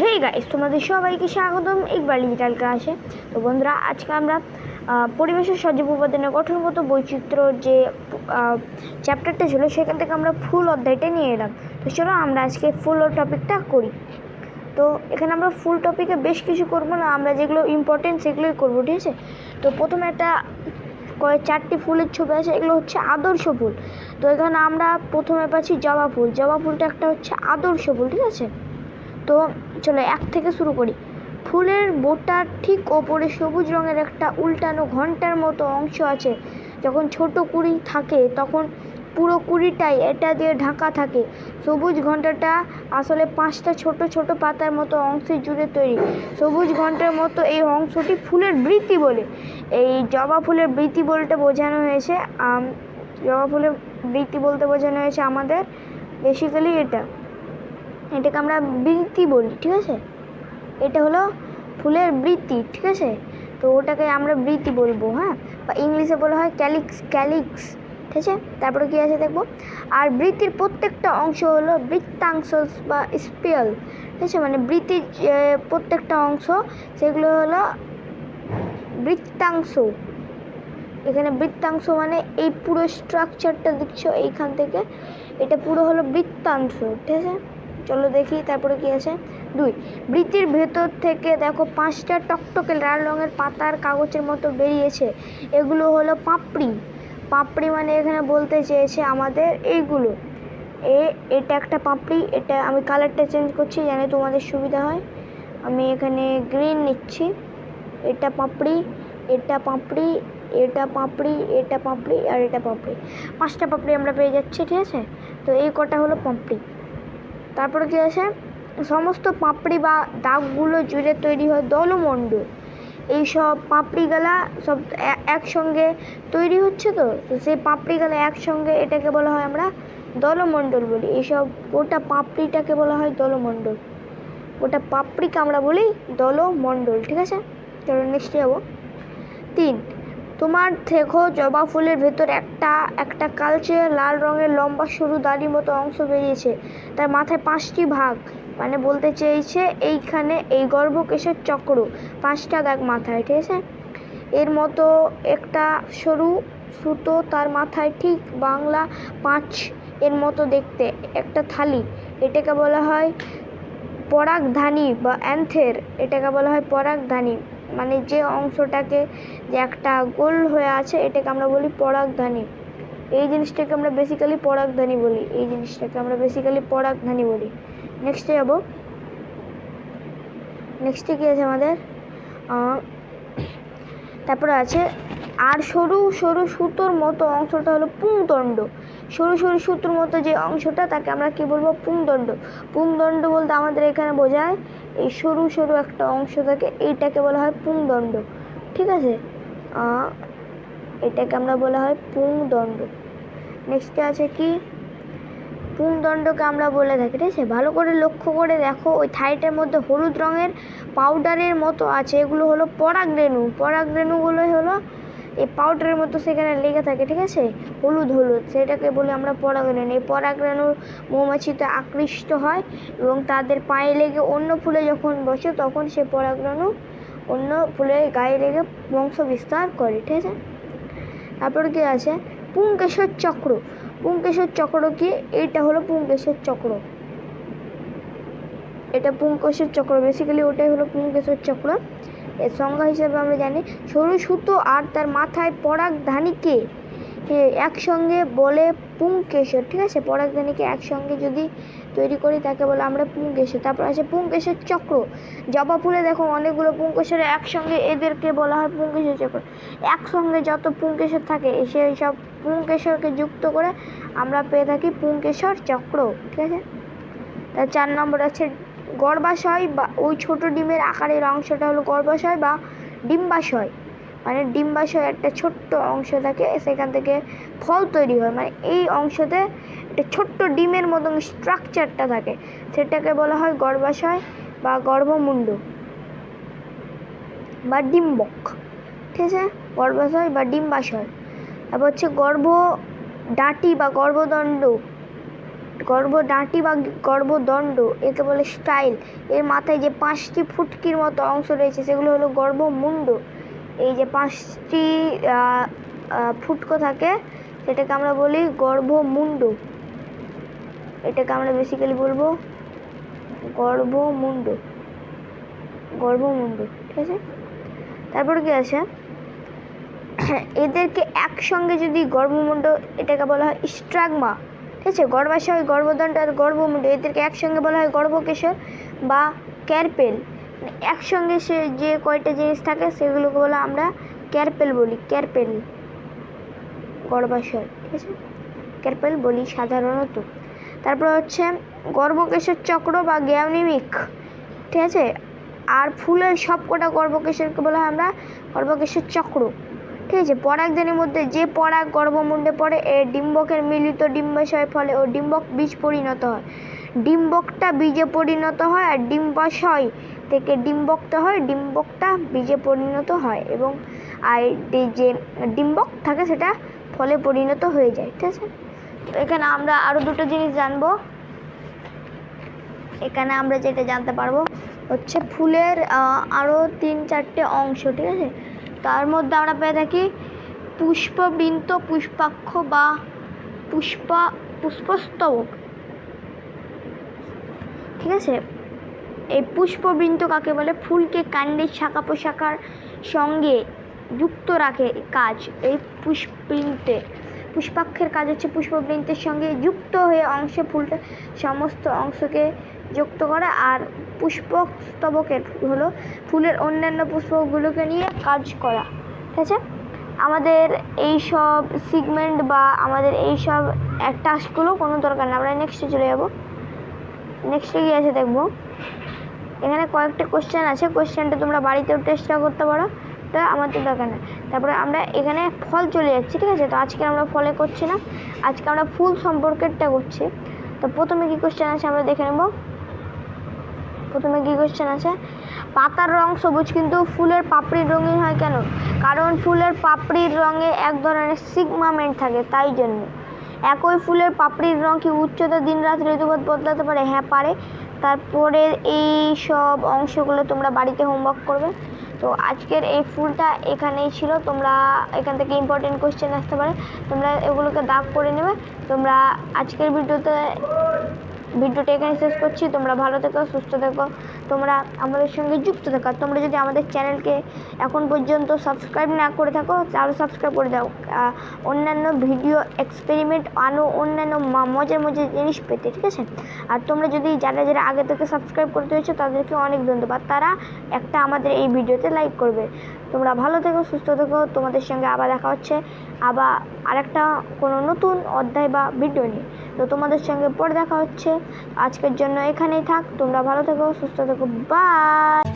Hey guys তোমাদের সবাইকে স্বাগতম। একবার ডিজিটাল ক্লাসে তো বন্ধুরা, আজকে আমরা পরিবেশের সজীব উপাদানের গঠনগত বৈচিত্র্য যে চ্যাপ্টারটা ছিল, সেখান থেকে আমরা ফুল অধ্যায়টা নিয়ে এলাম। তো চলো আমরা আজকে ফুল টপিকটা করি। তো এখানে আমরা ফুল টপিকে বেশ কিছু করব না, আমরা যেগুলো ইম্পর্টেন্ট সেগুলোই করব, ঠিক আছে? তো প্রথমে একটা কয়েক চারটি ফুলের ছবি আছে, এগুলো হচ্ছে আদর্শ ফুল। তো এখানে আমরা প্রথমে পাচ্ছি জবা ফুল। জবা ফুলটা একটা হচ্ছে আদর্শ ফুল, ঠিক আছে? তো চলো, এক থেকে শুরু করি। ফুলের বোটার ঠিক ওপরে সবুজ রঙের একটা উল্টানো ঘণ্টার মতো অংশ আছে। যখন ছোট কুড়ি থাকে, তখন পুরো কুড়িটাই এটা দিয়ে ঢাকা থাকে। সবুজ ঘন্টাটা আসলে পাঁচটা ছোট ছোট পাতার মতো অংশে জুড়ে তৈরি। সবুজ ঘণ্টার মতো এই অংশটি ফুলের বৃত্তি বলে। এই জবা ফুলের বৃত্তি বলতে বোঝানো হয়েছে জবা ফুলের বৃত্তি বলতে বোঝানো হয়েছে আমাদের বেসিক্যালি এটা। এটাকে আমরা বৃত্তি বলি, ঠিক আছে? এটা হলো ফুলের বৃত্তি, ঠিক আছে? তো ওটাকে আমরা বৃত্তি বলব হ্যাঁ? বা ইংলিশে বলা হয় ক্যালিক্স ক্যালিক্স, ঠিক আছে? তারপরে কী আছে দেখব? আর বৃত্তির প্রত্যেকটা অংশ হলো বৃত্তাংশ বা স্পিয়াল, ঠিক আছে? মানে বৃত্তির প্রত্যেকটা অংশ সেগুলো হলো বৃত্তাংশ। এখানে বৃত্তাংশ মানে এই পুরো স্ট্রাকচারটা দেখছ এইখান থেকে, এটা পুরো হলো বৃত্তাংশ, ঠিক আছে? চলো দেখি, তারপরে কি আছে? দুই বৃত্তির ভেতর থেকে দেখো পাঁচটা টকটকে লাল রঙের পাতার কাগজের মতো বেরিয়েছে। এগুলো হলো পাপড়ি। পাপড়ি মানে এখানে বলতে চেয়েছে আমাদের এইগুলো। এ, এটা একটা পাপড়ি, এটা আমি কালারটা চেঞ্জ করছি জানি তোমাদের সুবিধা হয়। আমি এখানে গ্রিন নিচ্ছি। এটা পাপড়ি এটা পাপড়ি এটা পাপড়ি এটা পাপড়ি আর এটা পাপড়ি। পাঁচটা পাপড়ি আমরা পেয়ে যাচ্ছি, ঠিক আছে? তো এই কটা হলো পাপড়ি। তারপরে কী আছে? সমস্ত পাপড়ি বা দাগগুলো জুড়ে তৈরি হয় দলমণ্ডল। এই সব পাপড়িগুলা সব একসঙ্গে তৈরি হচ্ছে তো? তো সেই পাপড়িগুলো একসঙ্গে এটাকে বলা হয় আমরা দলমণ্ডল বলি। এইসব গোটা পাপড়িটাকে বলা হয় দলমণ্ডল। গোটা পাপড়িকে আমরা বলি দলমণ্ডল, ঠিক আছে? চলো নেক্সট যাব। তিন তোমার দেখো জবা ফুলের ভেতর একটা একটা কালচে লাল রঙের লম্বা সরু দাড়ির মতো অংশ বেরিয়েছে। তার মাথায় পাঁচটি ভাগ মানে বলতে চেয়েছে এইখানে এই গর্ভকেশের চক্র। পাঁচটা দাগ মাথায়, ঠিক আছে? এর মতো একটা সরু সুতো তার মাথায় ঠিক বাংলা পাঁচ এর মতো দেখতে, একটা থালি। এটাকে বলা হয় পরাগধানী বা অ্যান্থের, এটাকে বলা হয় পরাগধানী। মানে যে অংশটাকে যে একটা গোল হয়ে আছে, এটাকে আমরা বলি পরাগধানী। এই জিনিসটাকে আমরা বেসিক্যালি পরাগধানী বলি। এই জিনিসটাকে আমরা বেসিক্যালি পরাগধানী বলি। নেক্সটে যাব। নেক্সটে কী আছে আমাদের? তারপরে আছে, আর সরু সরু সুতোর মতো অংশটা হলো পুংদণ্ড। সরু সরু সুতোর মতো যে অংশটা, তাকে আমরা কি বলব? পুংদণ্ড। পুংদণ্ড বলতে আমাদের এখানে বোঝায় এই সরু সরু একটা অংশ থাকে, এইটাকে বলা হয় পুংদণ্ড। ঠিক আছে? এটাকে আমরা বলা হয় পুংদণ্ড। নেক্সটে আছে কি? পুংদণ্ডকে আমরা বলে থাকি, ঠিক আছে? ভালো করে লক্ষ্য করে দেখো, ওই থাইটার মধ্যে হলুদ রঙের পাউডারের মতো আছে, এগুলো হলো পরাগ রেণু। পরাগরেণু পরাগরেণুগুলো হলো এই পাউডারের মতো সেখানে লেগে থাকে, ঠিক আছে? হলুদ হলুদ, সেটাকে বলে আমরা পরাগরেণু এই পরাগরেণুর মৌমাছিতে আকৃষ্ট হয় এবং তাদের পায়ে লেগে অন্য ফুলে যখন বসে, তখন সে পরাগরেণু অন্য ফুলের গায়ে লেগে বংশ বিস্তার করে, ঠিক আছে? তারপর কি আছে? পুংকেশর চক্র। পুংকেশর চক্র কি? এটা হলো পুংকেশর চক্র। এটা পুংকেশর চক্র। বেসিক্যালি ওটাই হলো পুংকেশর চক্র। এর সংজ্ঞা হিসেবে আমরা জানি সরু সুতো আর তার মাথায় পরাগধানীকে এ, একসঙ্গে বলে পুংকেশর ঠিক আছে? পরাগ পরাগধানীকে একসঙ্গে যদি তৈরি করি তাকে বলে আমরা পুংকেশর। তারপর আছে পুংকেশর চক্র। জবা ফুলে দেখো অনেকগুলো পুংকেশরে একসঙ্গে এদেরকে বলা হয় পুংকেশর চক্র। একসঙ্গে যত পুংকেশর থাকে সেই সব পুংকেশরকে যুক্ত করে আমরা পেয়ে থাকি পুংকেশর চক্র ঠিক আছে? তার চার নম্বর আছে গর্ভাশয় বা ওই ছোট ডিমের আকারের অংশটা হলো গর্ভাশয় বা ডিম্বাশয়। মানে ডিম্বাশয় একটা ছোট্ট অংশ থাকে, সেখান থেকে ফল তৈরি হয়। মানে এই অংশতে একটা ছোট্ট ডিমের মতন স্ট্রাকচারটা থাকে। সেটাকে বলা হয় গর্ভাশয় বা গর্ভমুণ্ড বা ডিম্বক। ঠিক আছে? গর্ভাশয় বা ডিম্বাশয়। তারপর হচ্ছে গর্ভ ডাটি বা গর্ভদণ্ড। গর্ভদাঁটি বা গর্ভদণ্ড, একে বলে স্টাইল। এর মাথায় যে পাঁচটি ফুটকির মতো অংশ রয়েছে, সেগুলো হলো গর্ভমুণ্ড। এই যে পাঁচটি ফুটকো থাকে, সেটাকে আমরা বলি গর্ভমুণ্ড। এটাকে আমরা বেসিক্যালি বলব গর্ভমুণ্ড। গর্ভমুণ্ড, ঠিক আছে? তারপর কি আছে? এদেরকে একসঙ্গে যদি গর্ভমুণ্ড, এটাকে বলা হয় স্ট্রাগমা। আছে? গর্ভাশয় গর্ভদণ্ড আর গর্ভমুণ্ড এদেরকে একসঙ্গে বলা হয় গর্ভকেশর বা ক্যারপেল। একসঙ্গে সে যে কয়টা জিনিস থাকে, সেগুলোকে বলে আমরা ক্যারপেল বলি। ক্যারপেল, গর্ভাশয়, ঠিক আছে? ক্যারপেল বলি সাধারণত। তারপর হচ্ছে গর্ভকেশর চক্র বা গ্যামনিমিক ঠিক আছে? আর ফুলের সবকটা গর্ভকেশরকে বলা হয় আমরা গর্ভকেশর চক্র। ঠিক আছে পরাগধানীর মধ্যে যে পরাগ গর্ভমুণ্ডে পড়ে, এ ডিম্বকের মিলিত ডিম্বাশয়ের ফলে ও ডিম্বক বীজ পরিণত হয়। ডিম্বকটা বীজে পরিণত হয় আর ডিম্বাশয় থেকে ডিম্বকটা হয় ডিম্বকটা বীজে পরিণত হয় এবং আর যে ডিম্বক থাকে সেটা ফলে পরিণত হয়ে যায়, ঠিক আছে? তো এখানে আমরা আরও দুটো জিনিস জানব। এখানে আমরা যেটা জানতে পারব হচ্ছে ফুলের আরও তিন চারটে অংশ, ঠিক আছে? তার মধ্যে আমরা পেয়ে থাকি পুষ্পবৃন্ত পুষ্পাক্ষ বা পুষ্পা, পুষ্পস্তবক। ঠিক আছে? এই পুষ্পবৃন্ত কাকে বলে? ফুলকে কাণ্ডের শাখা পোশাখার সঙ্গে যুক্ত রাখে কাজ এই পুষ্পবৃন্তে। পুষ্পাক্ষের কাজ হচ্ছে পুষ্পবৃন্তের সঙ্গে যুক্ত হয়ে অংশে ফুলটা সমস্ত অংশকে যুক্ত করা আর পুষ্পক পুষ্পস্তবকের হলো ফুলের অন্যান্য পুষ্পগুলোকে নিয়ে কাজ করা। ঠিক আছে? আমাদের এই সব সিগমেন্ট বা আমাদের এই সব টাস্কগুলো কোনো দরকার না। আমরা নেক্সটে চলে যাব। নেক্সটে গিয়ে আছে দেখব। এখানে কয়েকটা কোশ্চেন আছে। কোশ্চেনটা তোমরা বাড়িতেও টেস্টটা করতে পারো। তা আমাদের দরকার নেই। তারপরে আমরা এখানে ফল চলে যাচ্ছি, ঠিক আছে? তো আজকে আমরা ফলে করছি না। আজকে আমরা ফুল সম্পর্কেরটা করছি। তো প্রথমে কি কোশ্চেন আছে আমরা দেখে নেব। প্রথমে কি কোশ্চেন আছে? পাতার রং সবুজ, কিন্তু ফুলের পাপড়ির রঙিন হয় কেন? কারণ ফুলের পাপড়ির রঙে এক ধরনের সিগমামেন্ট থাকে, তাই জন্য। একই ফুলের পাপড়ির রং কি উচ্চতা দিন রাত ঋতুপথ বদলাতে পারে? হ্যাঁ পারে। তারপরে এই সব অংশগুলো তোমরা বাড়িতে হোমওয়ার্ক করবে। তো আজকের এই ফুলটা এখানেই ছিল। তোমরা এখান থেকে ইম্পর্টেন্ট কোশ্চেন আসতে পারে। তোমরা এগুলোকে দাগ করে নেবে। তোমরা আজকের ভিডিওতে ভিডিওটা এখানে শেষ করছি। তোমরা ভালো থেকো, সুস্থ থেকো। তোমরা আমাদের সঙ্গে যুক্ত থাকো। তোমরা যদি আমাদের চ্যানেলকে এখন পর্যন্ত সাবস্ক্রাইব না করে থাকো, তাহলে সাবস্ক্রাইব করে দাও। অন্যান্য ভিডিও এক্সপেরিমেন্ট আরও অন্যান্য মজার মজার জিনিস পেতে, ঠিক আছে? আর তোমরা যদি যারা যারা আগে থেকে সাবস্ক্রাইব করতে হয়েছে, তাদেরকে অনেক ধন্যবাদ। তারা একটা আমাদের এই ভিডিওতে লাইক করবে। তোমরা ভালো থেকো, সুস্থ থেকো। তোমাদের সঙ্গে আবার দেখা হচ্ছে। আবার আরেকটা কোনো নতুন অধ্যায় বা ভিডিও নিয়ে। তো তোমাদের সঙ্গে পরে দেখা হচ্ছে। আজকের জন্য এখানেই থাক। তোমরা ভালো থেকো, সুস্থ থেকো। বাই